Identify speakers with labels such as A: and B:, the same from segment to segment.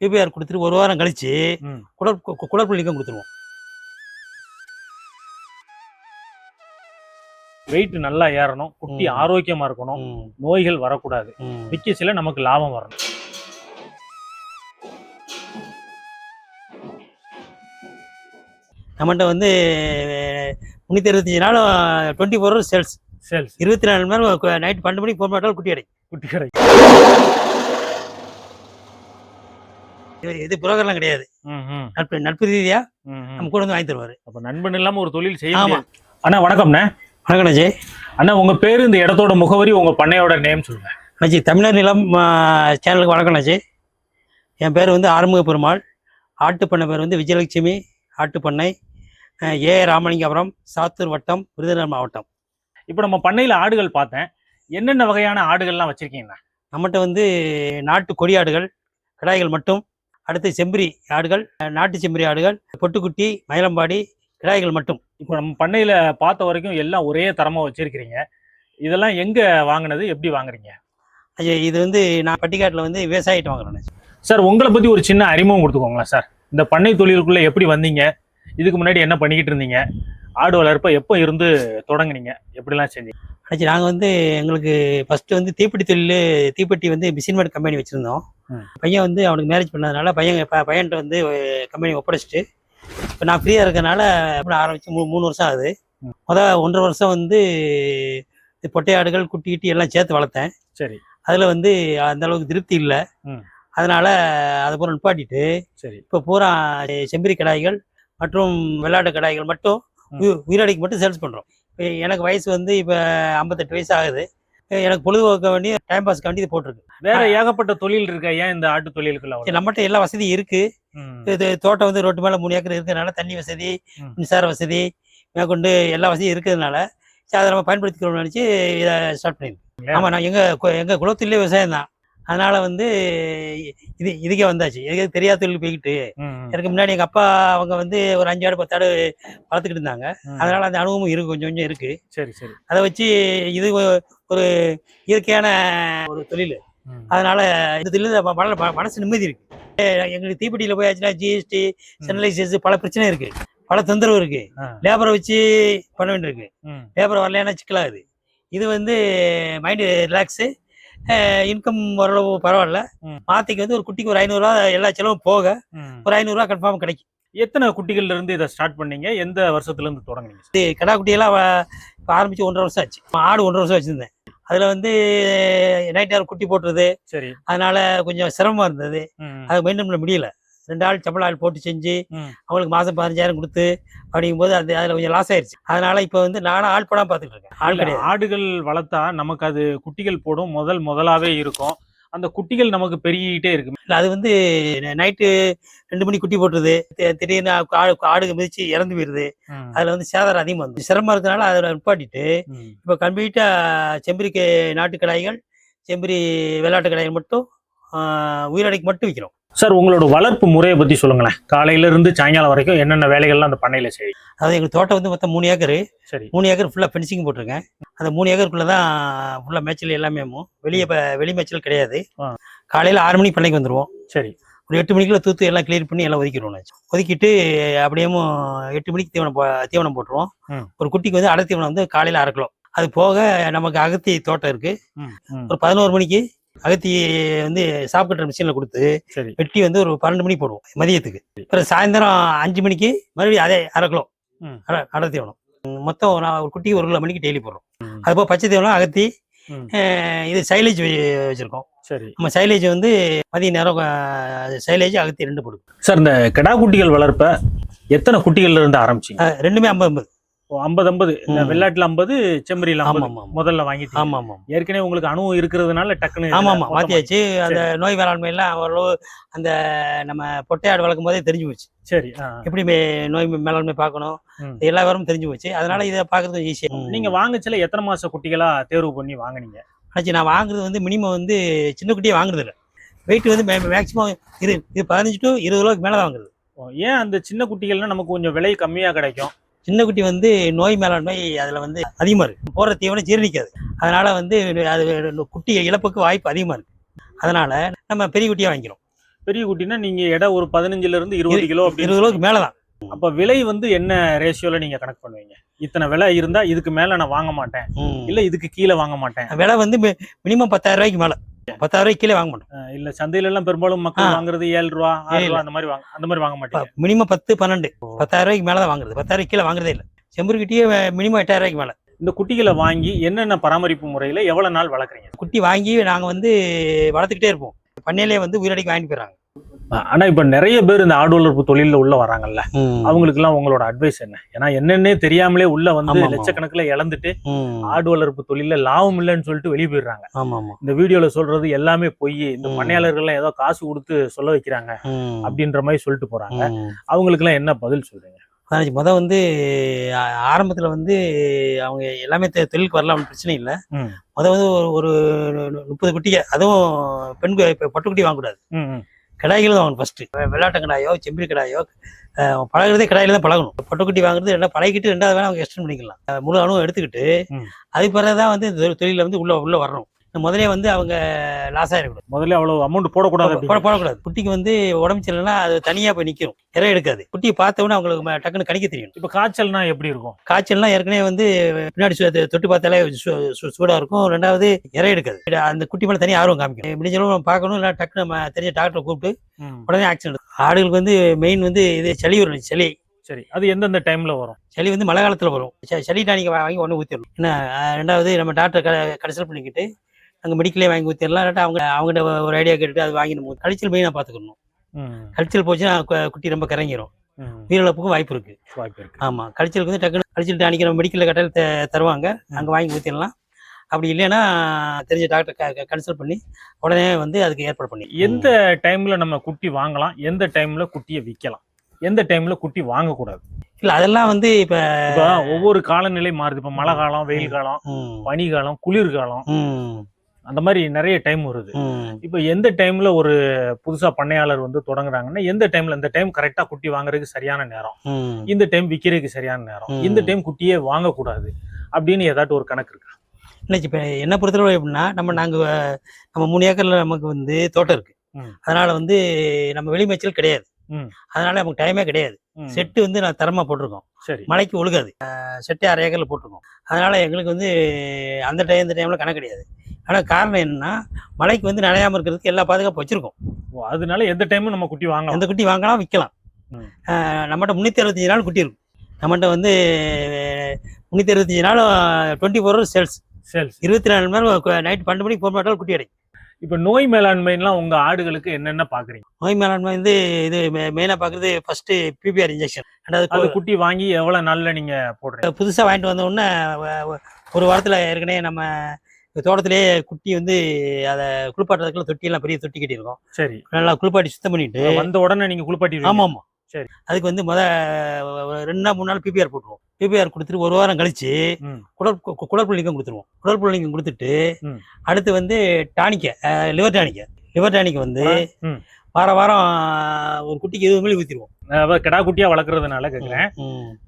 A: PPR கொடுத்துட்டு ஒரு வாரம் கழிச்சு
B: ம்.
A: குடல் கு- குடற்புழு நீக்கம் கொடுத்துருவோம்.
B: வெயிட் நல்லா ஏறணும். குட்டி. ஆரோக்கியமா இருக்கணும். நோய்கள் வரக்கூடாது.
A: ம்.
B: விக்கசில நமக்கு லாபம் வரணும்.
A: நம்மகிட்ட வந்து முந்நூற்றி இருபத்தஞ்சி நாளும் twenty four hours sales
B: sales
A: இருபத்தி நாலு மணி நேரம் நைட் பன்னெண்டு மணிக்கு போக மாட்டாலும் குட்டி கிடைக்கும்
B: குட்டி கடை
A: இது இது புரோக்கர்லாம் கிடையாது. நட்பு நட்பு
B: ம்.
A: நம்ம கூட வந்து வாங்கி தருவார்.
B: அப்ப நண்பன் இல்லாம ஒரு தொழில் செய்ய
A: ஆமா.
B: அண்ணா வணக்கம்ண்ணே.
A: வணக்கம் அண்ணாச்சி
B: அண்ணா உங்க பேரு இந்த இடத்தோட முகவரி உங்க பண்ணையோட நேம் சொல்லுங்க.
A: அண்ணாச்சி தமிழர் நிலம் சேனலுக்கு வணக்கம் அண்ணாச்சி என் பேர் வந்து ஆறுமுக பெருமாள் ஆட்டுப்பண்ணை பேர் வந்து விஜயலட்சுமி. ஆட்டுப்பண்ணை ஏ. ராமலிங்கபுரம் சாத்தூர் வட்டம் விருதுநகர் மாவட்டம்.
B: இப்போ நம்ம பண்ணையில ஆடுகள் பார்த்தேன். என்னென்ன வகையான ஆடுகள்லாம் வச்சிருக்கீங்கண்ணா?
A: நம்மகிட்ட வந்து நாட்டு கொடி ஆடுகள் கிடாய்கள் மட்டும் அடுத்து செம்பரி ஆடுகள் நாட்டு செம்பரி ஆடுகள் பொட்டுக்குட்டி மயிலம்பாடி கிடாய்கள் மட்டும்.
B: இப்போ நம்ம பண்ணையில பார்த்த வரைக்கும் எல்லாம் ஒரே தரமா வச்சிருக்கிறீங்க. இதெல்லாம் எங்க வாங்குனது? எப்படி வாங்குறீங்க?
A: ஐயா, இது வந்து நான் பட்டிக்காட்டில் வந்து விவசாயிட்டு வாங்குறேன்
B: சார் உங்களை பத்தி ஒரு சின்ன அறிமுகம் கொடுத்துக்கோங்களேன் சார். இந்த பண்ணை தொழிலுக்குள்ள எப்படி வந்தீங்க? இதுக்கு முன்னாடி என்ன பண்ணிக்கிட்டு இருந்தீங்க? ஆடு வளர்ப்ப எப்போ இருந்து தொடங்குனீங்க? எப்படிலாம் செஞ்சீங்க?
A: அண்ணாச்சி நாங்கள் வந்து எங்களுக்கு ஃபஸ்ட்டு வந்து தீப்பெட்டி தொழில் தீப்பெட்டி வந்து மிஷின்மேட் கம்பெனி வச்சுருந்தோம். பையன் வந்து அவனுக்கு மேரேஜ் பண்ணதுனால பையன் ப- பையன்கிட்ட வந்து கம்பெனி ஒப்படைச்சிட்டு இப்போ நான் ஃப்ரீயாக இருக்கறனால அப்புறம் ஆரம்பிச்சு மூணு மூணு வருஷம் ஆகுது.
B: ம்.
A: மொதல் ஒன்றரை வருஷம் வந்து இந்த பொட்டை ஆடுகள் குட்டி கிட்டி எல்லாம் சேர்த்து வளர்த்தேன்.
B: சரி.
A: அதில் வந்து அந்த அளவுக்கு திருப்தி இல்லை.
B: ம்.
A: அதனால அதை பூரா நிப்பாட்டிட்டு
B: சரி.
A: இப்போ பூரா செம்பரி கடாய்கள் மற்றும் வெள்ளாட்டு கடாய்கள் மட்டும்
B: ம்.
A: உயி- உயிரடைக்கு மட்டும் சேல்ஸ் பண்ணுறோம் இப்போ எனக்கு வயசு வந்து இப்போ ஐம்பத்தெட்டு வயசு ஆகுது. எனக்கு பொழுதுபோக்க வேண்டிய டைம் பாஸ்க்கு வேண்டி இது போட்டிருக்கு.
B: வேற ஏகப்பட்ட தொழில் இருக்க? ஏன் இந்த ஆட்டு தொழிலுக்குள்ள?
A: நம்மகிட்ட எல்லா வசதியும் இருக்கு. இது தோட்டம் வந்து ரோட்டு மேலே மூணு ஏக்கர் இருக்கிறதுனால தண்ணி வசதி. மின்சார வசதி மேற்கொண்டு எல்லா வசதியும் இருக்கிறதுனால அதை நம்ம பயன்படுத்திக்கிறோம்னு நினச்சி இதை ஸ்டார்ட் பண்ணியிருக்கோம். ஆமாம் நான் எங்கள் எங்கள் குலத்திலே விவசாயம் தான். அதனால வந்து இது இதுக்கே வந்தாச்சு. எதுக்கு தெரியாத தொழில் போய்கிட்டு எனக்கு முன்னாடி எங்கள் அப்பா அவங்க வந்து ஒரு அஞ்சு ஆடு பத்து ஆடு வளர்த்துக்கிட்டு இருந்தாங்க. அதனால அந்த அனுபவமும் இருக்கு கொஞ்சம் கொஞ்சம் இருக்கு.
B: சரி சரி.
A: அதை வச்சு இது ஒரு இயற்கையான ஒரு தொழில். அதனால இந்த தொழில் மனசு நிம்மதி இருக்கு. எங்களுக்கு தீப்பெட்டியில் போயாச்சுன்னா ஜிஎஸ்டி சென்ட்ரலைசேஷ் பல பிரச்சனை இருக்கு. பல தொந்தரவு இருக்கு. லேபரை வச்சு பண்ண வேண்டியிருக்கு. லேபர் வரலைன்னா சிக்கலாகுது. இது வந்து மைண்டு ரிலாக்ஸு இன்கம் ஓரளவு பரவாயில்ல. மாத்திக்கு வந்து ஒரு குட்டிக்கு ஒரு ஐநூறுரூவா எல்லா செலவும் போக. ஒரு ஐநூறுரூவா கன்ஃபார்ம் கிடைக்கும்.
B: எத்தனை குட்டிகள்ல இருந்து இதை ஸ்டார்ட் பண்ணீங்க? எந்த வருஷத்துல இருந்து தொடங்குனீங்க
A: கிடா குட்டியெல்லாம் இப்ப ஆரம்பிச்சு ஒன்றரை வருஷம் ஆச்சு. ஆடு ஒன்றரை வருஷம் வச்சிருந்தேன். அதுல வந்து நைட் நேரம் குட்டி போட்டுறது
B: சரி.
A: அதனால கொஞ்சம் சிரமமா இருந்தது. அது மெயின்டைன் பண்ண முடியல. ரெண்டு ஆள் சம்பள ஆள் போட்டு செஞ்சு. அவங்களுக்கு மாசம் பதினஞ்சாயிரம் கொடுத்து அப்படிங்கும்போது அது அதுல கொஞ்சம் லாஸ் ஆயிருச்சு. அதனால இப்ப வந்து நானும் ஆள் போடாம பாத்துட்டு இருக்கேன். ஆள் கிடையாது.
B: ஆடுகள் வளர்த்தா நமக்கு அது குட்டிகள் போடும் முதல் முதலாவே இருக்கும். அந்த குட்டிகள் நமக்கு பெருகிட்டே இருக்கு.
A: இல்ல அது வந்து நைட்டு ரெண்டு மணி குட்டி போட்டுருது. திடீர்னு ஆடு ஆடுக மிதிச்சு இறந்து போயிருது. அதுல வந்து சேதாரம் அதிகமா வந்து சிரமமா இருக்கனால அதை நிப்பாட்டிட்டு. இப்போ கம்ப்ளீட்டா செம்பரிக்கு நாட்டு கடாய்கள் செம்பரி வெள்ளாட்டு கடாய்கள் மட்டும் உயிரடைக்கு மட்டும் விற்கிறோம்
B: சார் உங்களோட வளர்ப்பு முறையை பத்தி சொல்லுங்களேன். காலையில இருந்து சாயங்காலம் வரைக்கும் என்னென்ன வேலைகள்லாம் அந்த பண்ணையில செய்யும்
A: அதாவது எங்கள் தோட்டம் வந்து மொத்தம் மூணு ஏக்கர்.
B: சரி.
A: மூணு ஏக்கர் ஃபுல்லாக ஃபென்சிங் போட்டிருக்கேன். அந்த மூணு ஏக்கருக்குள்ள தான் ஃபுல்லாக மேய்ச்சல் எல்லாமே வெளியே இப்போ வெளி மேய்ச்சல் கிடையாது. காலையில் ஆறு மணிக்கு பண்ணைக்கு வந்துடுவோம்
B: சரி.
A: ஒரு எட்டு மணிக்குள்ள தூத்து எல்லாம் கிளியர் பண்ணி எல்லாம் ஒதுக்கிடுவோம். ஒதுக்கிட்டு அப்படியே எட்டு மணிக்கு தீவனம் தீவனம் போட்டுருவோம். ஒரு குட்டிக்கு வந்து அடை தீவனம் வந்து காலையில் அரை கிலோ. அது போக நமக்கு அகத்தி தோட்டம் இருக்கு. ஒரு பதினோரு மணிக்கு அகத்தி வந்து சாப்பிட்ற மிஷினில் கொடுத்து வெட்டி வந்து ஒரு பன்னெண்டு மணிக்கு போடுவோம் மதியத்துக்கு. அப்புறம் சாயந்தரம் அஞ்சு மணிக்கு மறுபடியும் அதே அரை கிலோ. அடை தீவனம் மொத்தம் ஒரு ஒரு குட்டிக்கு ஒரு கிலோ மணிக்கு டெய்லி போடுறோம்.
B: ம்.
A: அது போக பச்சை தீவனம் அகத்தி இது சைலேஜ் வச்சிருக்கோம்.
B: சரி.
A: நம்ம சைலேஜ் வந்து மதிய நேரம் சைலேஜ் அகத்தி ரெண்டு போடுது
B: சார் இந்த கிடா குட்டிகள் வளர்ப்ப எத்தனை குட்டிகள்ல இருந்து ஆரம்பிச்சீங்க?
A: ரெண்டுமே ஐம்பது ஐம்பது.
B: ஐம்பது ஐம்பது. வெள்ளாட்டுல ஐம்பது செம்மறியில
A: ஆமா.
B: முதல்ல வாங்கிட்டு
A: ஆமா ஆமா
B: ஏற்கனவே உங்களுக்கு அனுபவம் இருக்கிறதுனால டக்குன்னு
A: ஆமா ஆமா மாத்தியாச்சு. அந்த நோய் வேளாண்மை எல்லாம் ஓரளவு அந்த நம்ம பொட்டையாடு வளர்க்கும் போதே தெரிஞ்சு போச்சு.
B: சரி.
A: எப்படி நோய் மேலாண்மை பார்க்கணும்? எல்லா விவரமும் தெரிஞ்சு போச்சு. அதனால இதை பார்க்கறது ஈஸியா
B: நீங்க வாங்கச்சுல எத்தனை மாச குட்டிகளா தேர்வு பண்ணி வாங்குனீங்க?
A: ஆச்சு நான் வாங்குறது வந்து மினிமம் வந்து சின்ன குட்டியே வாங்குறது இல்லை வெயிட் வந்து மேக்ஸிமம் இரு இது பதினஞ்சு டு இருபது ரூபாய்க்கு மேலே தான் வாங்குறது
B: ஏன் அந்த சின்ன குட்டிகள்னா நமக்கு கொஞ்சம் விலை கம்மியா கிடைக்கும்?
A: சின்ன குட்டி வந்து நோய் மேலாண்மை அதில் வந்து அதிகமாக இருக்கு. போடுற தீவனம் ஜீரணிக்காது. அதனால வந்து அது குட்டி இழப்புக்கு வாய்ப்பு அதிகமாக இருக்கு. அதனால நம்ம பெரிய குட்டியாக வாங்கிக்கிறோம்.
B: பெரிய குட்டினா நீங்க எடை ஒரு பதினஞ்சுல இருந்து இருபது கிலோ
A: இருபது கிலோக்கு மேலே தான்
B: அப்ப விலை வந்து என்ன ரேஷியோல நீங்க கணக்கு பண்ணுவீங்க? இத்தனை விலை இருந்தா இதுக்கு மேல நான் வாங்க மாட்டேன். இல்ல இதுக்கு கீழே வாங்க மாட்டேன்.
A: விலை வந்து மினிமம் பத்தாயிரம் ரூபாய்க்கு மேலே. பத்தாயிரம் ரூபாய்க்கு கீழே வாங்க மாட்டோம்.
B: இல்ல சந்தையில எல்லாம் பெரும்பாலும் மக்கள். வாங்குறது ஏழு ரூபா ஆறு. ரூபா அந்த மாதிரி வாங்க அந்த மாதிரி வாங்க மாட்டீங்க.
A: மினிமம் பத்து பன்னெண்டு. பத்தாயிரம் ரூபாய்க்கு மேலே தான் வாங்குறது. பத்தாயிரம் கீழே வாங்குறதே இல்லை. செம்பருக்கிட்டே மினிமம் எட்டாயிரம் ரூபாய்க்கு மேலே.
B: இந்த குட்டிகளை வாங்கி என்னென்ன பராமரிப்பு முறையில எவ்வளவு நாள் வளர்க்குறீங்க?
A: குட்டி வாங்கி நாங்கள் வந்து வளர்த்துக்கிட்டே இருப்போம். பண்ணையிலே வந்து உயிரடிக்கு வாங்கிட்டு போயிடறாங்க.
B: ஆனா இப்ப நிறைய பேர் இந்த ஆடு வளர்ப்பு தொழில்ல உள்ள வராங்கல்ல அவங்களுக்கு எல்லாம் உங்களோட அட்வைஸ் என்ன ஏன்னா என்னன்னே தெரியாமலே உள்ள வந்து. லட்சக்கணக்குல இழந்துட்டு. ஆடு வளர்ப்பு தொழில்ல லாபம் இல்லைன்னு சொல்லிட்டு வெளியே போயிடுறாங்க இந்த வீடியோல சொல்றது எல்லாமே பொய் இந்த. பண்ணையாளர்கள் எல்லாம் ஏதோ காசு கொடுத்து சொல்ல வைக்கிறாங்க. அப்படின்ற மாதிரி சொல்லிட்டு போறாங்க. அவங்களுக்கு எல்லாம் என்ன பதில் சொல்றீங்க
A: அதாச்சு வந்து ஆரம்பத்துல வந்து அவங்க எல்லாமே தொழிலுக்கு வரலாம் பிரச்சனை இல்லை
B: ம்.
A: முத வந்து ஒரு ஒரு முப்பது குட்டிங்க அதுவும் பெண் பட்டுக்குட்டி வாங்கக்கூடாது. கிடாய்கள் தான் வாங்கணும் ஃபர்ஸ்ட் வெள்ளாட்டு கடாயோ செம்பரி கடாயோ பழகுறதே கடாயில தான் பழகணும். பட்டுக்குட்டி வாங்குறது ரெண்டா பழகிட்டு ரெண்டாவது வேணா அவங்க எக்ஸ்டெண்ட் பண்ணிக்கலாம். முழு அணுவும் எடுத்துக்கிட்டு. அதுக்கு பிறகு தான் வந்து இந்த தொழில் தொழில வந்து உள்ள உள்ள வரணும். முதலே வந்து அவங்க லாஸ் ஆயிடக்கூடாது
B: முதல்ல அவ்வளவு அமௌண்ட் போடக்கூடாது
A: போட. போடக்கூடாது. குட்டிக்கு வந்து உடம்பு சரியில்லைன்னா அது தனியா போய் நிற்கும் இறை எடுக்காது. குட்டியை பார்த்த உடனே அவங்களுக்கு டக்குன்னு கணிக்க தெரியும்.
B: இப்ப காய்ச்சல்னா எப்படி இருக்கும்?
A: காய்ச்சல்னா ஏற்கனவே வந்து பின்னாடி தொட்டு பார்த்தாலே சு- சு- சூடா இருக்கும். ரெண்டாவது இறை எடுக்காது. அந்த குட்டி மேல தனி ஆர்வம் காமிக்கும். முடிஞ்சளவு பார்க்கணும் இல்லை டக்குன்னு நம்ம தெரிஞ்ச டாக்டரை கூப்பிட்டு. உடனே ஆக்சிடென்ட் ஆடுகளுக்கு வந்து மெயின் வந்து இது சளி வரும் சளி.
B: சரி அது எந்தெந்த டைம்ல வரும்?
A: சளி வந்து மழை காலத்துல வரும். சளி டானிக் வாங்கி ஒன்று ஊற்றிடணும் அஹ் ரெண்டாவது நம்ம டாக்டர் கன்சல்ட் பண்ணிக்கிட்டு அங்கே மெடிக்கலே வாங்கி ஊற்றிடலாம் இல்லாட்டா அவங்க அவங்ககிட்ட ஒரு ஐடியா கேட்டுட்டு அது வாங்கி நம்ம கழிச்சல் மெயினாக பார்த்துக்கணும்.
B: ம்,
A: கழிச்சல் போச்சுன்னா குட்டி ரொம்ப கரைஞ்சிரும்
B: ம்.
A: உயிரிழப்புக்கும் வாய்ப்பு இருக்கு.
B: வாய்ப்பு இருக்கு.
A: ஆமா. கழிச்சலுக்கு வந்து டக்குன்னு கழிச்சல் டானிக் நம்ம மெடிக்கல் கட்டாயம் த- தருவாங்க. அங்கே வாங்கி ஊற்றிடலாம் அப்படி இல்லைன்னா தெரிஞ்ச டாக்டர் கன்சல்ட் பண்ணி உடனே வந்து அதுக்கு ஏற்பாடு பண்ணி.
B: எந்த டைம்ல நம்ம குட்டி வாங்கலாம்? எந்த டைம்ல குட்டியை விற்கலாம் எந்த டைம்ல குட்டி வாங்கக்கூடாது?
A: இல்லை அதெல்லாம் வந்து இப்போ
B: இப்ப ஒவ்வொரு காலநிலை மாறுது. இப்ப மழை காலம் வெயில் காலம் பனி காலம் குளிர்காலம் அந்த மாதிரி நிறைய டைம் வருது. இப்ப எந்த டைம்ல ஒரு புதுசா பண்ணையாளர் வந்து தொடங்குறாங்கன்னா எந்த டைம்ல இந்த டைம் கரெக்டா குட்டி வாங்குறதுக்கு சரியான நேரம். இந்த டைம் விக்கிறதுக்கு சரியான நேரம். இந்த டைம் குட்டியே வாங்கக்கூடாது அப்படின்னு ஏதாட்டும் ஒரு கணக்கு இருக்கா?
A: இன்னைக்கு இப்போ என்ன பொறுத்தளவு எப்படின்னா நம்ம நாங்கள் நம்ம மூணு ஏக்கர்ல நமக்கு வந்து தோட்டம் இருக்கு. அதனால வந்து நம்ம வெளி மேய்ச்சல் கிடையாது. அதனால நமக்கு டைமே கிடையாது. செட்டு வந்து நான் தரமா போட்டிருக்கோம்.
B: சரி.
A: மழைக்கு ஒழுகாது. செட்டே அரை ஏக்கர்ல போட்டிருக்கோம். அதனால எங்களுக்கு வந்து அந்த டைம் இந்த டைம்ல கணக்கு கிடையாது. ஆனால் காரணம் என்னன்னா மழைக்கு வந்து நனையாம இருக்கிறதுக்கு எல்லா பாதுகாப்பு வச்சிருக்கோம்.
B: ஓ, அதனால எந்த டைமும் நம்ம குட்டி வாங்கலாம்.
A: அந்த குட்டி வாங்கலாம் விற்கலாம். நம்மகிட்ட முந்நூற்றி அறுபத்தஞ்சு நாள் குட்டி இருக்கும். நம்மகிட்ட வந்து முந்நூற்றி அறுபத்தஞ்சு நாள் டுவெண்ட்டி ஃபோர் ஹவர்ஸ் சேல்ஸ்
B: சரி
A: இருபத்தி நாலு மணி நேரம் நைட் பன்னெண்டு மணிக்கு போக மாட்டாலும் குட்டி அடைக்கும்
B: இப்ப நோய் மேலாண்மைலாம் உங்க ஆடுகளுக்கு என்னென்ன பாக்குறீங்க?
A: நோய் மேலாண்மை வந்து இது மெயினாக பார்க்குறது ஃபர்ஸ்ட் பிபிஆர் இன்ஜெக்ஷன் ரெண்டாவது
B: குட்டி வாங்கி எவ்வளவு நாள்ல நீங்க போடுறீங்க?
A: புதுசாக வாங்கிட்டு வந்த உடனே ஒரு வாரத்தில் ஏற்கனவே நம்ம தோட்டத்திலேயே குட்டி வந்து அதை குளிப்பாட்டுறதுக்குள்ள தொட்டியெல்லாம் பெரிய தொட்டி கட்டியிருக்கோம்.
B: சரி.
A: நல்லா குளிப்பாட்டி சுத்தம் பண்ணிட்டு
B: வந்த உடனே நீங்க குளிப்பாட்டி
A: ஆமா ஆமா
B: சரி.
A: அதுக்கு வந்து முத ரெண்டு நாள் மூணு நாள் பிபிஆர் போட்டுருவோம். பிபிஆர் கொடுத்துட்டு ஒரு வாரம் கழிச்சு. குடல் கு- குடற்புள்ளிக்கம் கொடுத்துருவோம். குடற்புள்ளிக்கம் கொடுத்துட்டு. அடுத்து வந்து டானிக்க லிவர் டானிக்க. லிவர் டானிக் வந்து
B: ம்.
A: வாரம் ஒரு குட்டிக்கு இருபது மில்லி ஊற்றிடுவோம்
B: அதாவது கிடா குட்டியா வளர்க்கறதுனால கேக்குறேன்.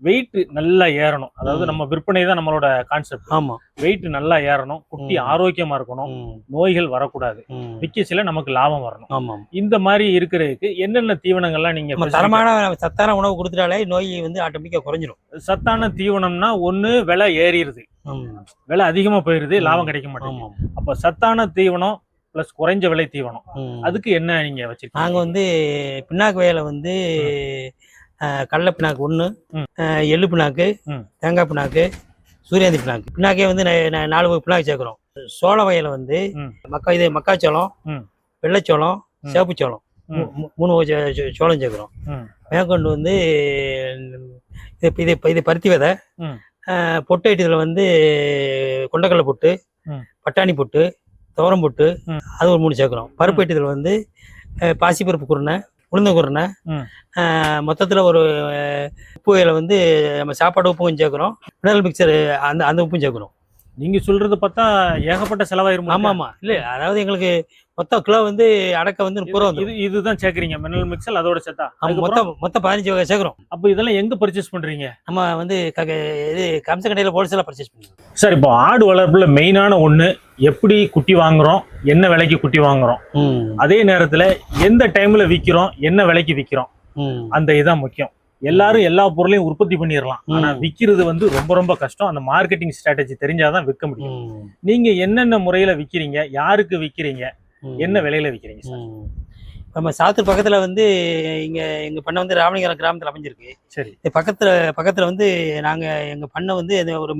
B: வெயிட் நல்லா ஏறணும். அதாவது. நம்ம விற்பனை தான் நம்மளோட கான்செப்ட்
A: ஆமா.
B: வெயிட் நல்லா ஏறணும். குட்டி
A: ம்.
B: ஆரோக்கியமா இருக்கணும். நோய்கள் வரக்கூடாது.
A: ம்.
B: விக்கசில நமக்கு லாபம் வரணும்.
A: ஆமா
B: இந்த மாதிரி இருக்கிறதுக்கு என்னென்ன தீவனங்கள்லாம் நீங்க
A: நம்ம
B: specific-
A: தரமான சத்தான உணவு கொடுத்துட்டாலே நோய் வந்து ஆட்டோமேட்டிக்கா குறைஞ்சிரும்.
B: சத்தான தீவனம்னா ஒண்ணு விலை ஏறிடுது விலை அதிகமா போயிருது
A: ம்.
B: லாபம் கிடைக்க மாட்டேங்குது.
A: ஆமா.
B: அப்ப சத்தான தீவனம் பிளஸ் குறைஞ்ச விலை தீவனம். அதுக்கு என்ன நீங்க வச்சிருக்கீங்க
A: நாங்க வந்து பின்னாக்கு வயல வந்து கடலை பின்னாக்கு ஒன்று. எள்ளு பின்னாக்கு
B: ம்.
A: தேங்காய் பின்னாக்கு சூரியந்தி பின்னாக்கு பின்னாக்கே வந்து நாலு வகை பின்னாக்கு சேர்க்குறோம் சோள வயல வந்து. மக்கா இது மக்காச்சோளம். வெள்ளைச்சோளம்
B: ம்.
A: சேப்பு சோளம்
B: ம்.
A: மூ- மூ- மூணு சோளம் சேர்க்குறோம். மேற்கொண்டு வந்து இது இது இது பருத்தி விதை பொட்டு ஐட்டத்தில் வந்து கொண்டக்கடலை பொட்டு. பட்டாணி பொட்டு துவரம் பொட்டு. அது ஒரு மூணு சேர்க்குறோம் பருப்பு ஐட்டத்தில் வந்து பாசிப்பருப்பு குருணை உளுந்த குருணை. மொத்தத்தில் ஒரு உப்பு வந்து நம்ம சாப்பாடு உப்பு கொஞ்சம் சேர்க்குறோம் மினரல் மிக்சர் அந்த அந்த உப்பும் சேர்க்குறோம்
B: நீங்க சொல்றது பார்த்தா ஏகப்பட்ட செலவாயிரும்?
A: ஆமா ஆமா இல்ல அதாவது எங்களுக்கு மொத்த கிலோ வந்து அடக்க வந்து முப்பது ரூபா
B: இது இதுதான் சேர்க்கறீங்க மினரல் மிக்சல் அதோட சேர்த்தா.
A: மொத்தம் மொத்தம் பதினஞ்சு வகை சேர்க்குறோம்.
B: அப்ப இதெல்லாம் எங்க பர்ச்சேஸ் பண்றீங்க?
A: நம்ம வந்து க- இது கம்ச கடையில் ஹோல்சேலாக பர்ச்சேஸ் பண்ணுவோம்
B: சார் இப்போ ஆடு வளர்ப்புல மெயினான ஒண்ணு எப்படி குட்டி வாங்குறோம் என்ன விலைக்கு குட்டி வாங்குறோம். அதே நேரத்துல எந்த டைம்ல விக்கிறோம் என்ன விலைக்கு விக்கிறோம்.
A: ம்.
B: அந்த இதான் முக்கியம். எல்லாரும் எல்லா பொருளையும் உற்பத்தி பண்ணிடலாம் ஆனா. விக்கிறது வந்து ரொம்ப ரொம்ப கஷ்டம். அந்த மார்க்கெட்டிங் ஸ்ட்ராட்டஜி தெரிஞ்சாதான் விற்க முடியும். நீங்க என்னென்ன முறையில விக்கிறீங்க? யாருக்கு விக்கிறீங்க. என்ன விலையில விக்கிறீங்க சார்.
A: நம்ம சாத்தூர் பக்கத்துல வந்து இங்க எங்க பண்ணை வந்து ராமலிங்கரம் கிராமத்துல அமைஞ்சிருக்கு.
B: சரி.
A: பக்கத்துல பக்கத்துல வந்து நாங்க எங்க பண்ணை வந்து ஒரு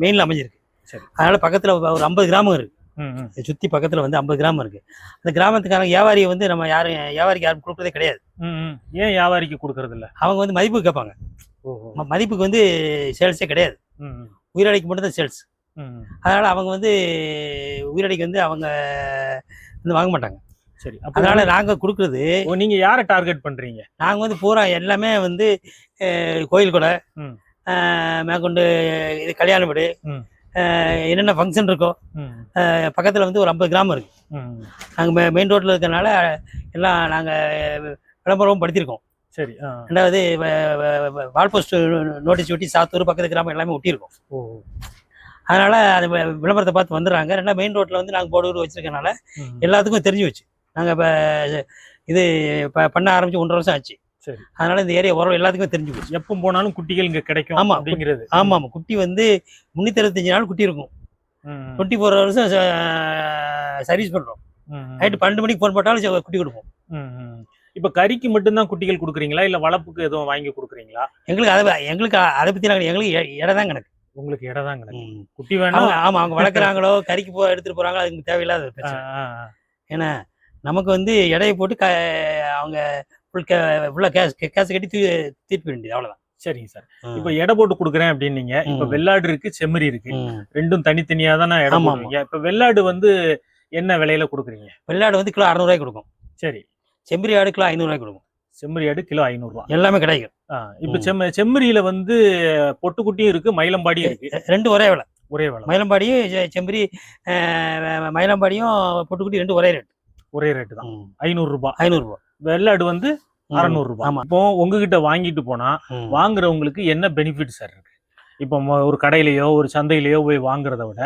A: மெயின்ல அமைஞ்சிருக்கு.
B: சரி.
A: அதனால பக்கத்துல ஒரு ஐம்பது கிராமம் இருக்கு. சுத்தி பக்கத்துல வந்து ஐம்பது கிராமம் இருக்கு. அந்த கிராமத்துக்கான வியாபாரியை வந்து நம்ம யாரும் வியாபாரிக்கு யாரும் கொடுக்கறதே கிடையாது.
B: ஏன் வியாபாரிக்கு கொடுக்கறது இல்ல?
A: அவங்க வந்து மதிப்பு கேட்பாங்க. மதிப்புக்கு வந்து சேல்ஸே கிடையாது. உயிரடைக்கு மட்டும் தான் சேல்ஸ். அதனால அவங்க வந்து உயிரடைக்கு வந்து அவங்க வந்து வாங்க மாட்டாங்க.
B: சரி
A: அதனால நாங்க கொடுக்கறது
B: நீங்க யாரை டார்கெட் பண்றீங்க?
A: நாங்க வந்து பூரா எல்லாமே வந்து கோயில் கொடை மேற்கொண்டு இது கல்யாண வீடு என்னென்ன ஃபங்க்ஷன் இருக்கோ பக்கத்துல வந்து ஒரு ஐம்பது கிராமம் இருக்கு
B: ம்.
A: நாங்க மெ மெயின் ரோட்ல இருக்கறனால எல்லாம் நாங்க விளம்பரமும் படுத்தியிருக்கோம்
B: சரி.
A: ரெண்டாவது வால் போஸ்ட் நோட்டீஸ் ஒட்டி சாத்தூர் பக்கத்து கிராமம் எல்லாமே ஒட்டியிருக்கோம்
B: ஓ
A: அதனால அது விளம்பரத்தை பார்த்து வந்துடுறாங்க ரெண்டா மெயின் ரோட்ல வந்து நாங்க போர்டு வச்சிருக்கனால. எல்லாத்துக்கும் தெரிஞ்சு வச்சு நாங்க இப்ப இது ப- பண்ண ஆரம்பிச்சு ஒன்றரை வருஷம் ஆச்சு. அதனால இந்த ஏரியா உரம் எல்லாத்துக்குமே தெரிஞ்சு போச்சு.
B: எப்ப போனாலும் குட்டிகள் இங்க கிடைக்கும்
A: ஆமா,
B: அப்படிங்கிறது.
A: ஆமா ஆமா குட்டி வந்து முன்னூத்தி அறுபத்தஞ்சு நாள் குட்டி இருக்கும். டுவெண்ட்டி ஃபோர் ஹவர்ஸும் சர்வீஸ் பண்றோம்.
B: ம், ம்.
A: நைட்டு பன்னெண்டு மணிக்கு ஃபோன் போட்டாலும் குட்டி கொடுப்போம்.
B: இப்ப கறிக்கு மட்டும்தான் குட்டிகள் கொடுக்குறீங்களா? இல்ல வளர்ப்புக்கு எதுவும் வாங்கி கொடுக்குறீங்களா?
A: எங்களுக்கு அதை எங்களுக்கு அதை பத்தி நாங்க எங்களுக்கு இடம் தான் கணக்கு.
B: உங்களுக்கு இடம் தான் கணக்கு. குட்டி வேணா
A: அவங்க ஆமா அவங்க வளர்க்குறாங்களோ கறிக்கு போ எடுத்துட்டு போறாங்களோ அதுக்கு தேவையில்லாத. ஏன்னா நமக்கு வந்து எடையை போட்டு க அவங்க ஃபுல் கே ஃபுல்லாக கேஸ் கேஸ் கட்டி தூ தீர்க்க வேண்டியது அவ்வளோதான்
B: சரிங்க சார். இப்ப எடை போட்டு கொடுக்குறேன் அப்படின்னீங்க இப்ப. வெள்ளாடு இருக்கு செம்மறி இருக்கு. ரெண்டும் தனித்தனியா தானே எடை
A: ஆமா,
B: போடுவீங்க. இப்ப வெள்ளாடு வந்து என்ன விலையில கொடுக்குறீங்க?
A: வெள்ளாடு வந்து கிலோ அறநூறுவாய்க்கு கொடுக்கும்.
B: சரி.
A: செம்பரி ஆடு கிலோ ஐநூறுவாய்க்கு கொடுக்கும்.
B: செம்மறி ஆடு கிலோ ஐநூறு ரூபா
A: எல்லாமே கிடைக்கும்.
B: இப்ப. செம்ம செம்மறியில வந்து பொட்டுக்குட்டியும் இருக்கு மயிலம்பாடியும் இருக்கு.
A: ரெண்டு ஒரே விலை.
B: ஒரே விலை.
A: மயிலம்பாடியும் செ- செம்பரி அஹ், மயிலம்பாடியும் பொட்டுக்குட்டி ரெண்டு ஒரே ரேட்
B: ஒரே ரேட்டு தான். ஐநூறு ரூபாய்
A: ஐநூறுரூவா
B: வெள்ளாடு வந்து அறநூறு ரூபாய்
A: ஆமா.
B: இப்போ உங்ககிட்ட வாங்கிட்டு போனா. வாங்குறவங்களுக்கு என்ன பெனிஃபிட் சார் இருக்கு? இப்போ ஒரு கடையிலயோ ஒரு சந்தையிலயோ போய் வாங்குறத விட.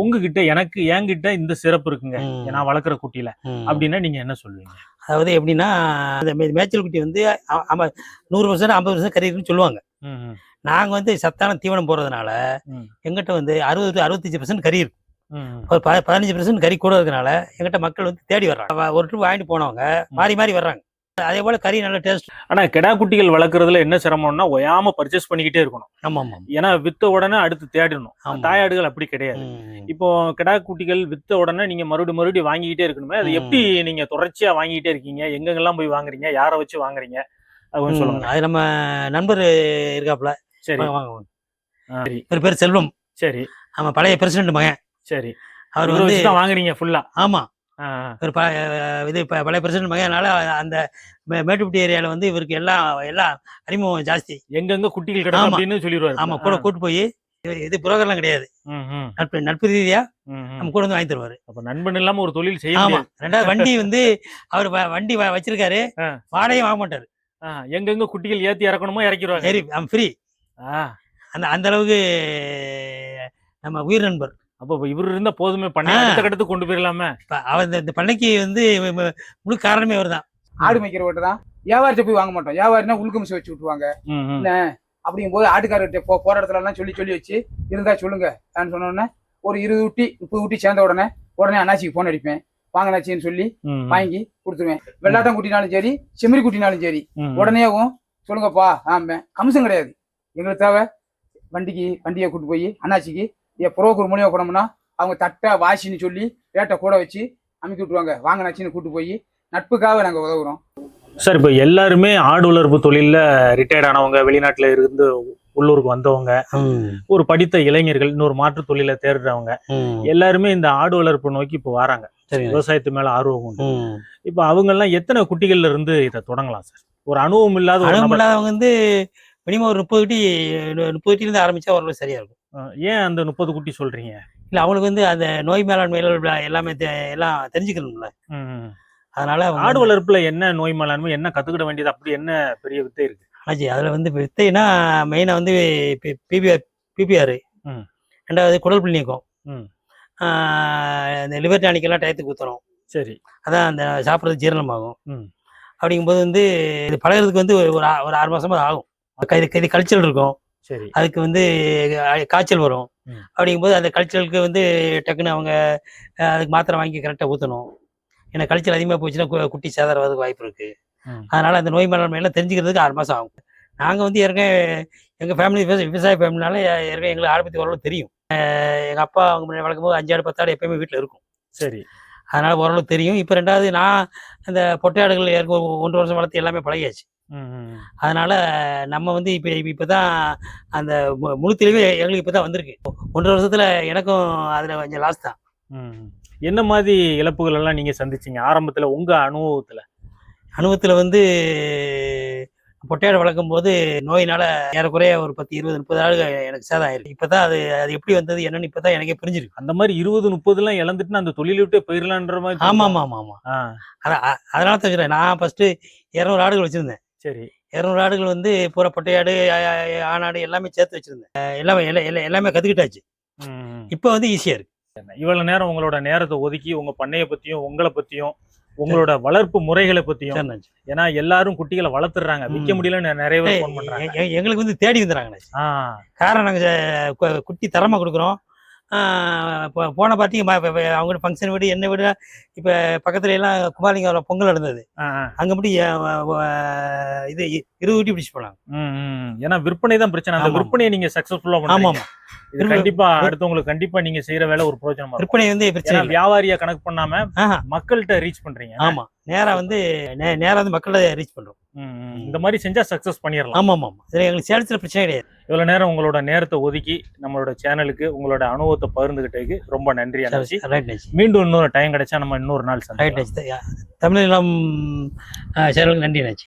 B: உங்ககிட்ட எனக்கு என்கிட்ட இந்த சிறப்பு இருக்குங்க. நான் வளர்க்குற குட்டியில. அப்படின்னா நீங்க என்ன சொல்லுவீங்க?
A: அதாவது எப்படின்னா அந்த மேய்ச்சல் குட்டி வந்து நூறு பர்சன்ட் ஐம்பது பர்சன்ட் கறி இருக்குன்னு சொல்லுவாங்க நாங்க வந்து சத்தான தீவனம் போடுறதுனால
B: ம்.
A: எங்கிட்ட வந்து அறுபது அறுபத்தஞ்சு பர்சன்ட் கறி இருக்கும் ஒரு பதினஞ்சு பர்சன்ட் கறி கூட இருக்கனால எங்கிட்ட மக்கள் வந்து தேடி வர்றாங்க. ஒரு ட்ரிப் வாங்கிட்டு போனவங்க மாறி மாறி வர்றாங்க. அதே போல கறி நல்ல டேஸ்ட்
B: ஆனா கிடா குட்டிகள் வளர்க்குறதுல என்ன சிரமம்னா ஒயாம பர்ச்சேஸ் பண்ணிக்கிட்டே இருக்கணும்.
A: ஆமா ஆமா
B: ஏன்னா வித்த உடனே அடுத்து தேடணும்.
A: ஆமா.
B: தாயாடுகள் அப்படி கிடையாது. இப்போ கிடா குட்டிகள் வித்த உடனே நீங்க மறுபடியும் மறுபடியும் வாங்கிக்கிட்டே இருக்கணுமே. அது. எப்படி நீங்க தொடர்ச்சியா வாங்கிட்டே இருக்கீங்க? எங்கெங்கெல்லாம் போய் வாங்குறீங்க? யாரை வச்சு வாங்குறீங்க?
A: ம்.
B: சொல்லுங்க.
A: அது நம்ம நண்பர் இருக்காப்புல.
B: சரி.
A: வாங்க,
B: சரி
A: பேர் செல்வம்.
B: சரி.
A: நம்ம பழைய பிரசிடண்ட் மகன்.
B: சரி.
A: அவர்
B: இவரை
A: வந்து
B: வாங்குறீங்க ஃபுல்லா
A: ஆமா. ப- இது ப- பழைய பிரசிடண்ட் மகனால அந்த மேட்டுப்பட்டி ஏரியால வந்து இவருக்கு எல்லாம் எல்லாம் அறிமுகம் ஜாஸ்தி.
B: எங்கெங்க குட்டிகள் கிடக்கும். அப்படின்னு சொல்லிடுவாரு
A: ஆமா கூட கூட்டு போய் இது- புரோக்கர்லாம் கிடையாது. நட்பு நட்பு ரீதியா. நம்ம கூட வந்து வாங்கி தருவாரு.
B: அப்ப நண்பன் இல்லாம ஒரு தொழில் செய்ய
A: ஆமா. ரெண்டாவது வண்டி வந்து அவர் வண்டி வச்சிருக்காரு. வாடகையும் வாங்க மாட்டாரு.
B: எங்கெங்க குட்டிகள் ஏத்தி இறக்கணுமோ இறக்கிடுவாங்க
A: சரி ஃப்ரீ
B: ஆ,
A: அந்த அந்த அளவுக்கு நம்ம உயிர் நண்பர்.
B: அப்ப இவர் இருந்தா போதுமே பண்ணி. அடுத்த கட்டத்துக்கு கொண்டு போயிடலாமே
A: அவர் இந்த- பண்ணைக்கு வந்து முழு காரணமே அவர் தான்
C: ஆடு மேய்க்கிற வீட்டு தான். வியாபாரத்தை போய் வாங்க மாட்டோம். வியாபாரினா உள்கமிச்சு வச்சு விட்டுருவாங்க. அப்படிங்கும் போது ஆட்டுக்காரர்கிட்ட போ போற இடத்துல எல்லாம் சொல்லி சொல்லி வச்சு இருந்தா சொல்லுங்க. நான் சொன்ன உடனே ஒரு இருபது ஊட்டி முப்பது ஊட்டி சேர்ந்த உடனே உடனே அண்ணாச்சிக்கு போன் அடிப்பேன். வாங்கினாச்சின்னு சொல்லி. வாங்கி கொடுத்துருவேன். வெள்ளாட்டம் குட்டினாலும் சரி செம்மறி குட்டினாலும் சரி. உடனேவும் சொல்லுங்கப்பா ஆமே கமிஷன் கிடையாது. எங்களுக்கு தேவை வண்டிக்கு வண்டியை கூட்டு போய் அண்ணாச்சிக்கு புரோக்கர் மூலியமா போனோம்னா அவங்க தட்டை வாசின்னு சொல்லி ரேட்டை கூட வச்சு அமுக்கி விட்டுருவாங்க. வாங்கினாச்சின்னு கூட்டு போய் நட்புக்காக நாங்கள் உதவுறோம்.
B: சார் இப்போ எல்லாருமே ஆடு வளர்ப்பு தொழில்ல ரிட்டையர்ட் ஆனவங்க வெளிநாட்டுல இருந்து உள்ளூருக்கு வந்தவங்க ஒரு படித்த இளைஞர்கள் இன்னொரு மாற்று தொழிலை தேடுறவங்க எல்லாருமே இந்த ஆடு வளர்ப்பு நோக்கி இப்போ வராங்க. விவசாயத்து மேல ஆர்வம் உண்டு. இப்போ அவங்க எல்லாம் எத்தனை குட்டிகள்ல இருந்து இதை தொடங்கலாம் சார்? ஒரு அனுபவம் இல்லாத
A: அனுபவம் இல்லாதவங்க வந்து மினிமம் ஒரு முப்பது குட்டி முப்பது குட்டில இருந்து ஆரம்பிச்சா ஓரளவு சரியா இருக்கும்.
B: ஏன் அந்த முப்பது குட்டி சொல்றீங்க?
A: இல்லை அவங்களுக்கு வந்து அந்த நோய் மேலாண்மையில எல்லாமே எல்லாம் தெரிஞ்சுக்கணும்ல.
B: ம்.
A: அதனால
B: ஆடு வளர்ப்புல என்ன நோய் மேலாண்மை என்ன கத்துக்கிட வேண்டியது அப்படி என்ன பெரிய வித்தை இருக்கு?
A: ஆச்சு அதில் வந்து வித்தைனா மெயினாக வந்து பிபிஆர் பிபிஆர்.
B: ம்.
A: ரெண்டாவது குடல் புள்ளியக்கம்
B: ம்.
A: இந்த லிவர் டானிக்கெல்லாம் டயத்துக்கு ஊற்றுறோம்
B: சரி.
A: அதான் அந்த சாப்பிட்றது ஜீரணமாகும்.
B: ம்.
A: அப்படிங்கும்போது வந்து இது பழகுறதுக்கு வந்து ஒரு ஒரு ஆறு மாசமா ஆகும். இது கல்ச்சல் இருக்கும். அதுக்கு வந்து காய்ச்சல் வரும். அப்படிங்கும்போது அந்த கல்ச்சலுக்கு வந்து டக்குன்னு அவங்க அதுக்கு மாத்திரை வாங்கி கரெக்டாக ஊற்றணும் ஏன்னா கல்ச்சல் அதிகமாக போச்சுன்னா குட்டி சேதாரத்துக்கு வாய்ப்பு இருக்கு. அதனால அந்த நோய் மேலாண்மை எல்லாம் தெரிஞ்சுக்கிறதுக்கு ஆறு மாசம் ஆகும். நாங்கள் வந்து ஏற்கனவே எங்கள் ஃபேமிலி விவசாய ஃபேமிலினால ஏற்கனவே எங்களுக்கு ஆடு பற்றி ஓரளவு தெரியும். அஹ், எங்க அப்பா அவங்க முன்னாடி வளர்க்கும் போது அஞ்சு ஆடு பத்து ஆடு எப்பயுமே வீட்டில் இருக்கும்.
B: சரி.
A: அதனால ஓரளவு தெரியும். இப்போ ரெண்டாவது நான் அந்த பொட்டையாடுகள் ஏற்க ஒன்றரை வருஷம் வளர்த்து எல்லாமே பழகியாச்சு. அதனால நம்ம வந்து இப்போ இப்போ தான் அந்த முழு தெளிவே எங்களுக்கு இப்போ தான் வந்திருக்கு. ஒன்றரை வருஷத்துல எனக்கும் அதில் கொஞ்சம் லாஸ் தான்.
B: என்ன மாதிரி இழப்புகள் எல்லாம் நீங்க சந்திச்சீங்க? ஆரம்பத்துல உங்க அனுபவத்துல.
A: அனுபவத்தில் வந்து பொட்டையாடு வளர்க்கும் போது நோயினால ஏறக்குறைய ஒரு பத்து இருபது முப்பது ஆடு எனக்கு சேதம் ஆயிருக்கு இப்போ தான் அது அது எப்படி வந்தது என்னன்னு இப்போ தான் எனக்கே புரிஞ்சிருக்கு.
B: அந்த மாதிரி இருபது முப்பது எல்லாம் இழந்துட்டு அந்த தொழிலை விட்டே போயிடலான்ற மாதிரி
A: ஆமாம் ஆமாம் ஆமாம் ஆமாம்.
B: ஆ,
A: அதான் அ- அதனால தான் சொல்கிறேன் நான் ஃபஸ்ட்டு இரநூறு ஆடுகள் வச்சுருந்தேன்.
B: சரி.
A: இரநூறு ஆடுகள் வந்து பூரா பொட்டையாடு ஆணாடு எல்லாமே சேர்த்து வச்சுருந்தேன். எல்லாமே எல்லா- எல்லா- எல்லாமே கற்றுக்கிட்டாச்சு
B: ம்.
A: இப்போ வந்து ஈஸியாக இருக்கு.
B: இவ்வளவு நேரம் உங்களோட நேரத்தை ஒதுக்கி உங்க பண்ணைய பத்தியும் உங்களை பத்தியும் உங்களோட வளர்ப்பு முறைகளை பத்தியும். ஏன்னா எல்லாரும் குட்டிகளை வளர்த்துறாங்க விற்க. முடியலன்னு நிறைய பேர் ஃபோன் பண்றாங்க.
A: எங்களுக்கு வந்து தேடி வந்துடுறாங்கண்ணே காரணம் நாங்கள் குட்டி தரமாக கொடுக்குறோம். போன பார்ட்டி அவங்க ஃபங்க்ஷன் வீடு என்ன வீடு இப்போ பக்கத்துல எல்லாம் குமாரிங்க பொங்கல் நடந்தது. அங்கே மட்டும் இது இருபது குட்டி பிடிச்சி போனாங்க.
B: ஏன்னா விற்பனை தான் பிரச்சனை. அந்த
A: ஆமா.
B: விற்பனையை நீங்க
A: ஆமாம்
B: பண்ணுங்க
A: ஆமாம்
B: இது கண்டிப்பா அடுத்தவங்களுக்கு கண்டிப்பா நீங்க செய்யற வேலை ஒரு இருக்கும்.
A: விற்பனை வந்து பிரச்சனை
B: வியாபாரியா கணக்கு பண்ணாம மக்கள்கிட்ட ரீச் பண்றீங்க.
A: ஆமாம் நேராக வந்து நேரா வந்து மக்களை ரீச் பண்ணுறோம்
B: ம், ம். இந்த மாதிரி செஞ்சா சக்சஸ் பண்ணிடலாம்.
A: ஆமாம் ஆமாம் இதில் எங்களுக்கு சேலத்தில் பிரச்சனை கிடையாது.
B: இவ்வளவு நேரம் உங்களோட நேரத்தை ஒதுக்கி நம்மளோட சேனலுக்கு உங்களோட அனுபவத்தை பகிர்ந்துகிட்டதுக்கு ரொம்ப நன்றி மீண்டும் இன்னொரு டைம் கிடைச்சா நம்ம இன்னொரு நாள் சந்திக்கலாம்.
A: தமிழ் நிலம் சேனலுக்கு நன்றி நச்சு.